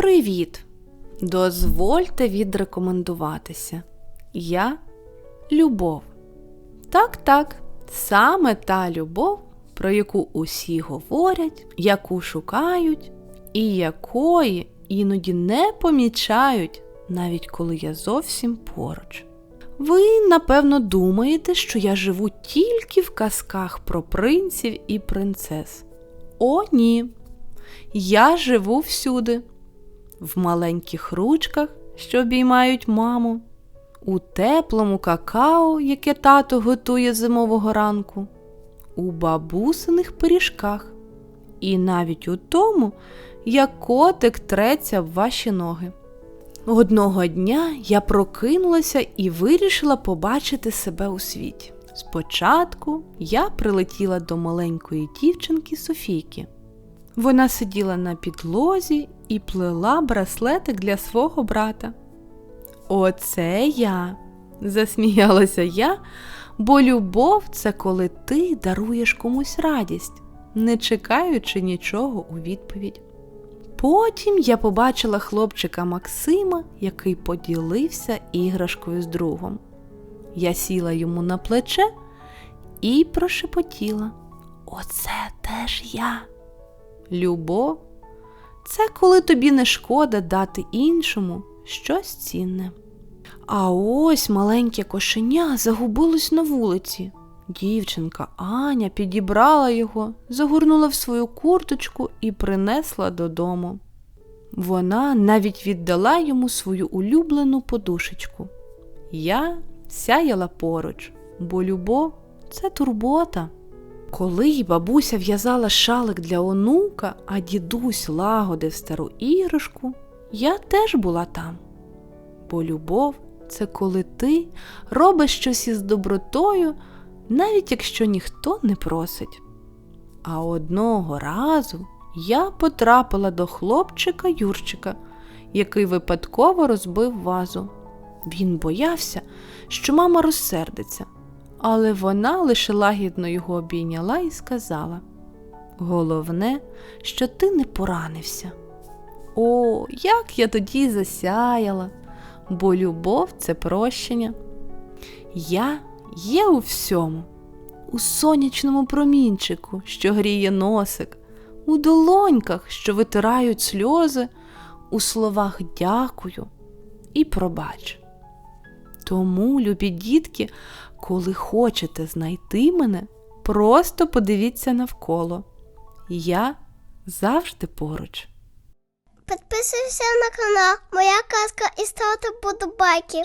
Привіт! Дозвольте відрекомендуватися. Я Любов. Так, так, саме та любов, про яку усі говорять, яку шукають, і якої іноді не помічають, навіть коли я зовсім поруч. Ви, напевно, думаєте, що я живу тільки в казках про принців і принцес. О, ні. Я живу всюди, в маленьких ручках, що обіймають маму, у теплому какао, яке тато готує зимового ранку, у бабусиних пиріжках, і навіть у тому, як котик треться в ваші ноги. Одного дня я прокинулася і вирішила побачити себе у світі. Спочатку я прилетіла до маленької дівчинки Софійки. Вона сиділа на підлозі і плела браслетик для свого брата. Оце я, засміялася я, бо любов це коли ти даруєш комусь радість, не чекаючи нічого у відповідь. Потім я побачила хлопчика Максима, який поділився іграшкою з другом. Я сіла йому на плече і прошепотіла: Оце теж я. Любов це коли тобі не шкода дати іншому щось цінне. А ось маленьке кошеня загубилось на вулиці. Дівчинка Аня підібрала його, загорнула в свою курточку і принесла додому. Вона навіть віддала йому свою улюблену подушечку. Я сяяла поруч, бо любов це турбота. Коли бабуся в'язала шалик для онука, а дідусь лагодив стару іграшку, я теж була там. Бо любов це коли ти робиш щось із добротою, навіть якщо ніхто не просить. А одного разу я потрапила до хлопчика Юрчика, який випадково розбив вазу. Він боявся, що мама розсердиться, але вона лише лагідно його обійняла і сказала: Головне, що ти не поранився. О, як я тоді засяяла, бо любов це прощення. Я є у всьому, у сонячному промінчику, що гріє носик, у долоньках, що витирають сльози, у словах дякую і пробач. Тому, любі дітки, коли хочете знайти мене, просто подивіться навколо. Я завжди поруч. Підписуйся на канал Моя казка і ставте подобайки.